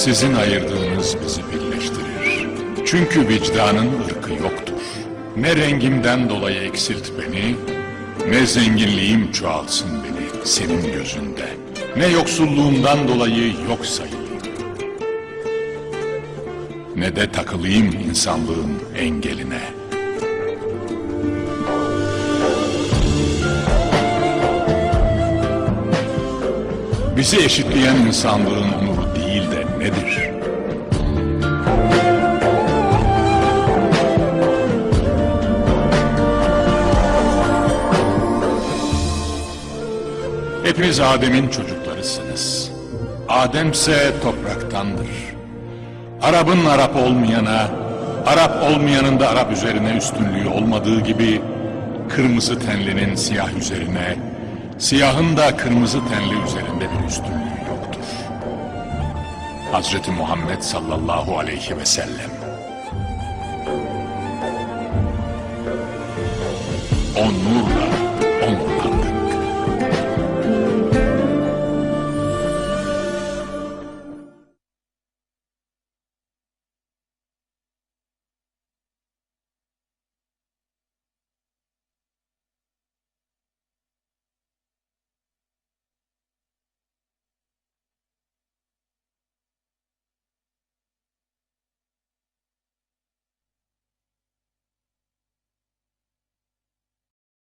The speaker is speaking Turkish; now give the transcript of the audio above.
Sizin ayırdığınız bizi birleştirir. Çünkü vicdanın ırkı yoktur. Ne rengimden dolayı eksilt beni, ne zenginliğim çoğalsın beni senin gözünde. Ne yoksulluğumdan dolayı yok sayayım. Ne de takılayım insanlığın engeline. Bizi eşitleyen insanlığın onuru değil de nedir? Hepiniz Adem'in çocuklarısınız. Ademse topraktandır. Arap'ın Arap olmayana, Arap olmayanın da Arap üzerine üstünlüğü olmadığı gibi kırmızı tenlinin siyah üzerine, siyahın da kırmızı tenli üzerinde bir üstünlüğü. Hazreti Muhammed sallallahu aleyhi ve sellem. O nur